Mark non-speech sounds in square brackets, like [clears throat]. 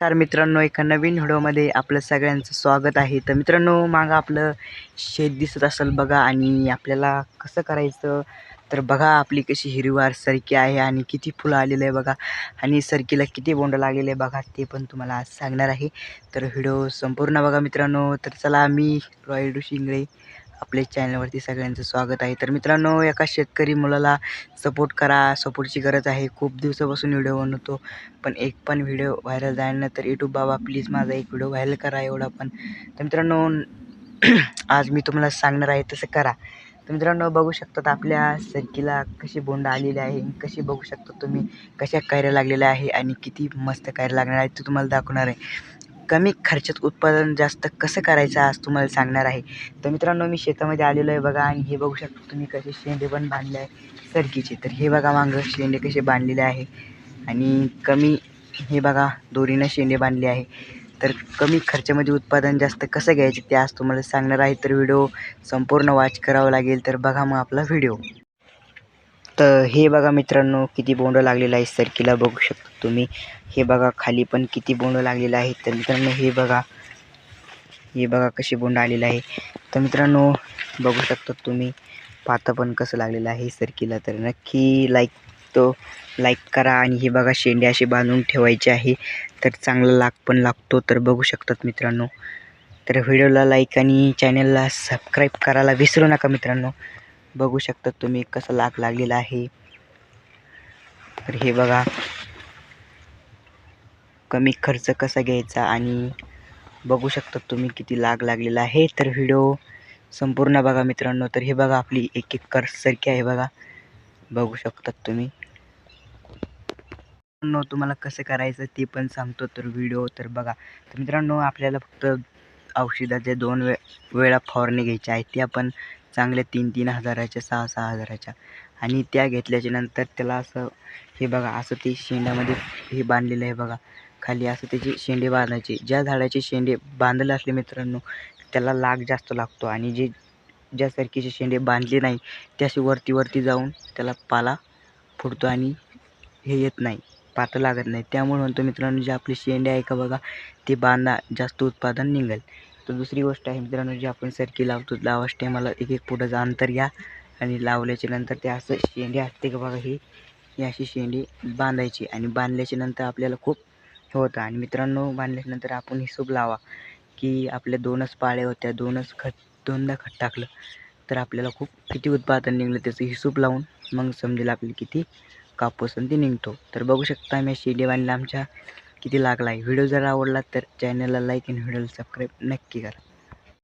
नमस्कार मित्रांनो एका नवीन व्हिडिओमध्ये आपलं सगळ्यांचं स्वागत आहे. तर मित्रांनो मागं आपलं शेत दिसत असेल बघा आणि आपल्याला कसं करायचं? तर बघा आपली कशी हिरवार सरकी आहे आणि किती फुलं आलेलं आहे बघा. आणि सरकीला किती बोंड लागलेलं आहे बघा ते पण तुम्हाला आज सांगणार आहे. तर व्हिडिओ संपूर्ण बघा मित्रांनो. तर चला मी रॉयडू शिंगळे आपल्या चॅनलवरती सगळ्यांचं स्वागत आहे. तर मित्रांनो एका शेतकरी मुलाला सपोर्ट करा सपोर्टची गरज आहे. खूप दिवसापासून व्हिडिओ बनवतो पण एक पण व्हिडिओ व्हायरल जाणार नाही. तर यूट्यूब बाबा प्लीज माझा एक व्हिडिओ व्हायरल करा एवढा पण. तर मित्रांनो [clears throat] आज मी तुम्हाला सांगणार आहे तसं करा. तर मित्रांनो बघू शकतात आपल्या सरकीला कशी बोंड आलेली आहे कशी बघू शकता तुम्ही कशा कैऱ्या लागलेल्या आहे आणि किती मस्त कैऱ्या लागणार आहे ते तुम्हाला दाखवणार आहे. कमी खर्चात उत्पादन जास्त कसं करायचं आज तुम्हाला सांगणार आहे. तर मित्रांनो मी शेतामध्ये आलेलो आहे बघा आणि हे बघू शकता तुम्ही कसे शेंडे पण बांधले आहे सरकीचे. तर हे बघा मागं शेंडे कसे बांधलेले आहे आणि कमी हे बघा दोरीनं शेंडे बांधले आहे. तर कमी खर्चामध्ये उत्पादन जास्त कसं घ्यायचं ते आज तुम्हाला सांगणार आहे. तर व्हिडिओ संपूर्ण वॉच करावं लागेल. तर बघा मग आपला व्हिडिओ. तर हे बघा मित्रांनो किती बोंड लागलेलं आहे सरकीला बघू शकता तुम्ही. हे बघा खाली पण किती बोंड लागलेलं आहे. तर मित्रांनो हे बघा. हे बघा कशी बोंड आलेलं आहे. तर मित्रांनो बघू शकता तुम्ही. पातं पण कसं लागलेलं आहे सरकीला तर नक्की लाईक तो लाईक करा आणि हे बघा शेंडे असे बांधून ठेवायचे आहे. तर चांगला लाग पण लागतो तर बघू शकतात मित्रांनो. तर व्हिडिओला लाईक आणि चॅनलला सबस्क्राईब करायला विसरू नका मित्रांनो. बघू शकता तुम्ही कसं लाग लागलेला आहे. तर हे बघा. कमी खर्च कसा घ्यायचा आणि बघू शकता तुम्ही किती लाग लागलेला आहे. तर व्हिडिओ संपूर्ण बघा मित्रांनो. तर हे बघा आपली एक एक सारखी आहे बघा. बघू शकतात तुम्ही. मित्रांनो तुम्हाला कसं करायचं ते पण सांगतो तर व्हिडिओ तर बघा. तर मित्रांनो आपल्याला फक्त औषधाचे दोन वे वेळा फवारणी घ्यायची आहेत ते आपण चांगल्या तीन तीन हजाराच्या सहा सहा हजाराच्या. आणि त्या घेतल्याच्या नंतर त्याला असं हे बघा असं ते शेंड्यामध्ये हे बांधलेलं आहे बघा. खाली असं त्याचे शेंडे बांधायचे. ज्या झाडाचे शेंडे बांधले असले मित्रांनो त्याला लाग जास्त लागतो. आणि जे ज्या सरकीचे शेंडे बांधले नाही त्याशी वरती वरती जाऊन त्याला पाला फुटतो आणि हे येत नाही पातं लागत नाही. त्यामुळे म्हणतो मित्रांनो जे आपले शेंडे आहे का बघा ते बांधा जास्त उत्पादन निघेल. तर दुसरी गोष्ट आहे मित्रांनो जी आपण सरकी लावतो लावाच टायमाला एक एक फुटाचं अंतर घ्या आणि लावल्याच्या नंतर ते असं शेंडे असते का बघा ही ही अशी शेंडी बांधायची आणि बांधल्याच्या नंतर आपल्याला खूप हे होतं. आणि मित्रांनो बांधल्याच्यानंतर आपण हिशोब लावा की आपल्या दोनच पाळ्या होत्या दोनच खत दोनदा खत टाकलं तर आपल्याला खूप किती उत्पादन निघलं त्याचं हिशोब लावून मग समजेल आपली किती कापूस आणि ते निघतो. तर बघू शकता मी शेंडे बांधला आमच्या किती लागला आहे? व्हिडिओ जर आवडला तर चॅनलला लाईक आणि व्हिडिओला सबस्क्राईब नक्की करा.